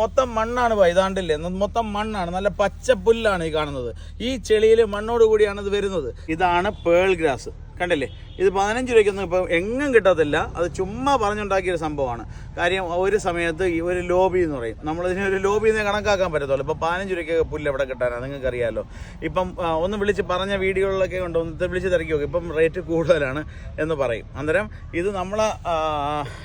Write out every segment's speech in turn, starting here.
മൊത്തം മണ്ണാണ് പോയി ഇതാണ്ടില്ലേ? ഇത് മൊത്തം മണ്ണാണ് നല്ല പച്ച പുല്ലാണ് ഈ കാണുന്നത്. ഈ ചെളിയിൽ മണ്ണോട് കൂടിയാണ് ഇത് വരുന്നത്. ഇതാണ് പേൾ ഗ്രാസ്. കണ്ടില്ലേ? ഇത് പതിനഞ്ച് രൂപയ്ക്കൊന്നും ഇപ്പോൾ എങ്ങും കിട്ടത്തില്ല. അത് ചുമ്മാ പറഞ്ഞുണ്ടാക്കിയ ഒരു സംഭവമാണ്. കാര്യം ഒരു സമയത്ത് ഈ ഒരു ലോബി എന്ന് പറയും. നമ്മളിതിനെ ഒരു ലോബി എന്ന് കണക്കാക്കാൻ പറ്റത്തുള്ളൂ. ഇപ്പോൾ പതിനഞ്ച് രൂപയ്ക്ക് പുല്ല് എവിടെ കിട്ടാനാണ് നിങ്ങൾക്ക് അറിയാമല്ലോ ഇപ്പം ഒന്ന് വിളിച്ച് പറഞ്ഞ വീഡിയോകളിലൊക്കെ ഉണ്ട് ഒന്ന് വിളിച്ച് തിരക്കി നോക്കും. ഇപ്പം റേറ്റ് കൂടുതലാണ് എന്ന് പറയും. അന്നേരം ഇത് നമ്മൾ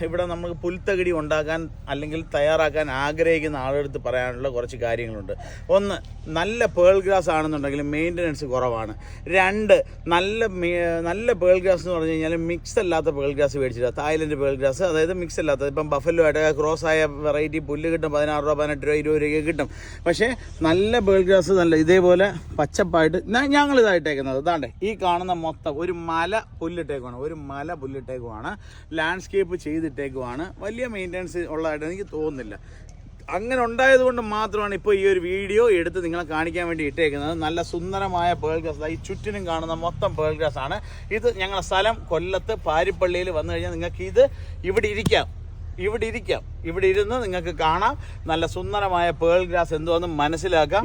ഇവിടെ നമുക്ക് പുൽത്തകിടി ഉണ്ടാക്കാൻ അല്ലെങ്കിൽ തയ്യാറാക്കാൻ ആഗ്രഹിക്കുന്ന ആളെടുത്ത് പറയാനുള്ള കുറച്ച് കാര്യങ്ങളുണ്ട്. ഒന്ന് നല്ല പേൾ ഗ്രാസ് ആണെന്നുണ്ടെങ്കിൽ മെയിന്റനൻസ് കുറവാണ്. രണ്ട് നല്ല മേ- നല്ല പേൾ ഗ്രാസ് എന്ന് പറഞ്ഞു കഴിഞ്ഞാൽ മിക്സ് അല്ലാത്ത പേൾ ഗ്രാസ് മേടിച്ചിട്ട്. തായ്ലൻഡ് പേൾ ഗ്രാസ് അതായത് മിക്സ് അല്ലാത്തത് ഇപ്പം ബഫലോ ആയിട്ട് ക്രോസ് ആയ വെറൈറ്റി പുല്ല് കിട്ടും പതിനാറ് രൂപ പതിനെട്ട് രൂപ ഇരുപത് രൂപയ്ക്ക് കിട്ടും. പക്ഷേ നല്ല പേൾ ഗ്രാസ് നല്ല ഇതേപോലെ പച്ചപ്പായിട്ട് ഞങ്ങൾ ഇതായിട്ടേക്കുന്നത്. അതാണ്ട് ഈ കാണുന്ന മൊത്തം ഒരു മല പുല്ലിട്ടേക്കുവാണ് ഒരു മല പുല്ലിട്ടേക്കുവാണ്. ലാൻഡ്സ്കേപ്പ് ചെയ്തിട്ടേക്കുവാണ്. വലിയ മെയിന്റനൻസ് ഉള്ളതായിട്ട് എനിക്ക് തോന്നുന്നില്ല. അങ്ങനെ ഉണ്ടായത് കൊണ്ട് മാത്രമാണ് ഇപ്പോൾ ഈ ഒരു വീഡിയോ എടുത്ത് നിങ്ങളെ കാണിക്കാൻ വേണ്ടി ഇട്ടേക്കുന്നത്. നല്ല സുന്ദരമായ പേൾ ഗ്രാസ് ഈ ചുറ്റിനും കാണുന്ന മൊത്തം പേൾ ഗ്രാസ് ആണ്. ഇത് ഞങ്ങളുടെ സ്ഥലം കൊല്ലത്ത് പാരിപ്പള്ളിയിൽ വന്നു കഴിഞ്ഞാൽ നിങ്ങൾക്ക് ഇത് ഇവിടെ ഇരിക്കാം. ഇവിടെ ഇരിക്കാം. ഇവിടെ ഇരുന്ന് നിങ്ങൾക്ക് കാണാം. നല്ല സുന്ദരമായ പേൾ ഗ്രാസ് എന്തോന്ന് മനസ്സിലാക്കാം.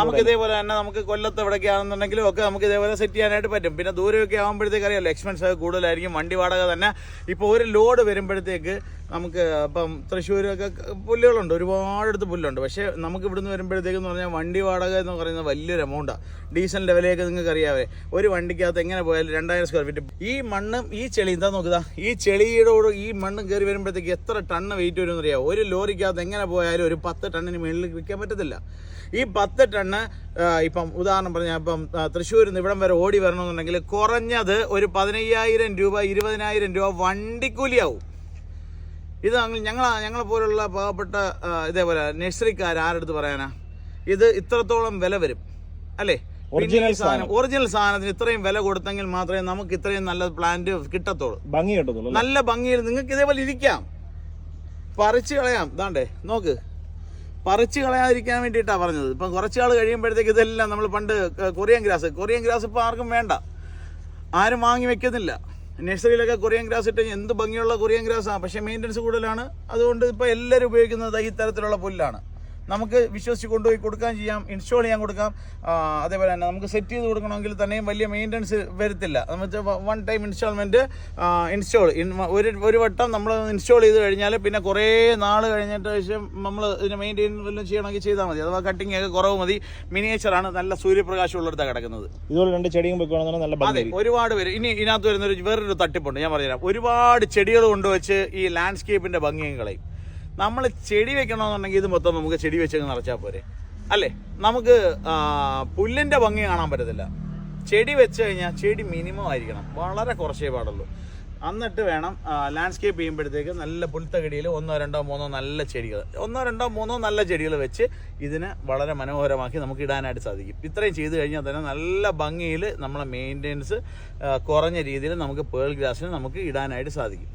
നമുക്ക് ഇതേപോലെ തന്നെ നമുക്ക് കൊല്ലത്ത് എവിടെയൊക്കെ ആണെന്നുണ്ടെങ്കിലും ഒക്കെ നമുക്ക് ഇതേപോലെ സെറ്റ് ചെയ്യാനായിട്ട് പറ്റും. പിന്നെ ദൂരമൊക്കെ ആകുമ്പോഴത്തേക്ക് അറിയാലോ എക്സ്പെൻസ് ഒക്കെ കൂടുതലായിരിക്കും വണ്ടി വാടക തന്നെ. ഇപ്പോൾ ഒരു ലോഡ് വരുമ്പോഴത്തേക്ക് നമുക്ക് ഇപ്പം തൃശ്ശൂരൊക്കെ പുല്ലുകളുണ്ട് ഒരുപാടടുത്ത് പുല്ലുണ്ട്. പക്ഷേ നമുക്ക് ഇവിടുന്ന് വരുമ്പോഴത്തേക്ക് എന്ന് പറഞ്ഞാൽ വണ്ടി വാടക എന്ന് പറയുന്നത് വലിയൊരു എമൗണ്ടാണ് ഡീസലിന്റെ വിലയൊക്കെ നിങ്ങൾക്ക് അറിയാവേ ഒരു വണ്ടിക്കകത്ത് എങ്ങനെ പോയാലും രണ്ടായിരം സ്ക്വയർ ഫീറ്റ് ഈ മണ്ണും ഈ ചെളി എന്താ നോക്കുക ഈ ചെളിയുടെ ഈ മണ്ണ് കയറി വരുമ്പോഴത്തേക്ക് എത്ര ടണ്ണ് വെയിറ്റ് വരുമെന്ന് അറിയാം ഒരു ലോറിക്കകത്ത് എങ്ങനെ പോയാലും ഒരു പത്ത് ടണ്ണിന് മുകളിൽ വിൽക്കാൻ പറ്റത്തില്ല. ഈ പത്ത് ടണ്ണ് ഇപ്പം ഉദാഹരണം പറഞ്ഞാൽ ഇപ്പം തൃശ്ശൂരിൽ നിന്ന് ഇവിടം വരെ ഓടി വരണമെന്നുണ്ടെങ്കിൽ കുറഞ്ഞത് ഒരു പതിനയ്യായിരം രൂപ ഇരുപതിനായിരം രൂപ വണ്ടിക്കൂലിയാവും. ഇത് ഞങ്ങൾ ഞങ്ങൾ ഞങ്ങളെ പോലുള്ള പാവപ്പെട്ട ഇതേപോലെ നഴ്സറിക്കാർ ആരെടുത്ത് പറയാനാ? ഇത് ഇത്രത്തോളം വില വരും. അല്ലേ? ഒറിജിനൽ സാധനം ഒറിജിനൽ സാധനത്തിന് ഇത്രയും വില കൊടുത്തെങ്കിൽ മാത്രമേ നമുക്ക് ഇത്രയും നല്ല പ്ലാന്റ് കിട്ടത്തുള്ളൂ. ഭംഗി കിട്ടത്തുള്ളൂ നല്ല ഭംഗിയിൽ നിങ്ങൾക്ക് ഇതേപോലെ ഇരിക്കാം. പറിച്ച് കളയാം. ഇതാണ്ടേ നോക്ക്. പറിച്ച് കളയാതിരിക്കാൻ വേണ്ടിയിട്ടാണ് പറഞ്ഞത്. ഇപ്പം കുറച്ച് ആൾ കഴിയുമ്പോഴത്തേക്ക് ഇതെല്ലാം നമ്മൾ പണ്ട് കൊറിയൻ ഗ്രാസ്. കൊറിയൻ ഗ്രാസ് ഇപ്പോൾ ആർക്കും വേണ്ട. ആരും വാങ്ങി വെക്കുന്നില്ല. നഴ്സറിയിലൊക്കെ കൊറിയൻ ഗ്രാസ് ഇട്ട് എന്ത് ഭംഗിയുള്ള കൊറിയൻ ഗ്രാസാണ് പക്ഷേ മെയിന്റനൻസ് കൂടുതലാണ്. അതുകൊണ്ട് ഇപ്പോൾ എല്ലാവരും ഉപയോഗിക്കുന്നത് ഈ തരത്തിലുള്ള പുല്ലാണ്. നമുക്ക് വിശ്വസിച്ച് കൊണ്ടുപോയി കൊടുക്കാൻ ചെയ്യാം ഇൻസ്റ്റാൾ ചെയ്യാൻ കൊടുക്കാം. അതേപോലെ തന്നെ നമുക്ക് സെറ്റ് ചെയ്ത് കൊടുക്കണമെങ്കിൽ തന്നെയും വലിയ മെയിന്റനൻസ് വരത്തില്ല. നമുക്ക് വൺ ടൈം ഇൻസ്റ്റാൾമെന്റ് ഇൻസ്റ്റാൾ ഒരു ഒരു വട്ടം നമ്മൾ ഇൻസ്റ്റാൾ ചെയ്ത് കഴിഞ്ഞാൽ പിന്നെ കുറേ നാൾ കഴിഞ്ഞിട്ട് ശേഷം നമ്മൾ ഇതിനെ മെയിന്റെയിൻ വല്ലതും ചെയ്യണമെങ്കിൽ ചെയ്താൽ മതി. അഥവാ കട്ടിങ് ഒക്കെ കുറവ് മതി. മിനിയേച്ചറാണ് നല്ല സൂര്യപ്രകാശം ഉള്ളിടത്താണ് കിടക്കുന്നത്. ഇതുപോലെ രണ്ട് ചെടിയും വെക്കുകയാണെന്നുണ്ടെങ്കിൽ നല്ല അതെ ഒരുപാട് പേര്. ഇനി ഇതിനകത്ത് വരുന്ന ഒരു വേറൊരു തട്ടിപ്പുണ്ട്. ഞാൻ പറഞ്ഞുതരാം. ഒരുപാട് ചെടികൾ കൊണ്ടുവച്ച് ഈ ലാൻഡ്സ്കേപ്പിന്റെ ഭംഗിയും കളയും. നമ്മൾ ചെടി വെക്കണമെന്നുണ്ടെങ്കിൽ ഇത് മൊത്തം നമുക്ക് ചെടി വെച്ചങ്ങ് നിറച്ചാൽ പോരെ. അല്ലേ? നമുക്ക് പുല്ലിന്റെ ഭംഗി കാണാൻ പറ്റത്തില്ല. ചെടി വെച്ച് കഴിഞ്ഞാൽ ചെടി മിനിമം ആയിരിക്കണം. വളരെ കുറച്ചേ പാടുള്ളൂ. എന്നിട്ട് വേണം ലാൻഡ്സ്കേപ്പ് ചെയ്യുമ്പോഴത്തേക്ക് നല്ല പുൽത്തകടിയിൽ ഒന്നോ രണ്ടോ മൂന്നോ നല്ല ചെടികൾ ഒന്നോ രണ്ടോ മൂന്നോ നല്ല ചെടികൾ വെച്ച് ഇതിനെ വളരെ മനോഹരമാക്കി നമുക്ക് ഇടാനായിട്ട് സാധിക്കും. ഇത്രയും ചെയ്ത് കഴിഞ്ഞാൽ തന്നെ നല്ല ഭംഗിയിൽ നമ്മളെ മെയിന്റെനൻസ് കുറഞ്ഞ രീതിയിൽ നമുക്ക് പേൾ ഗ്രാസിന് നമുക്ക് ഇടാനായിട്ട് സാധിക്കും.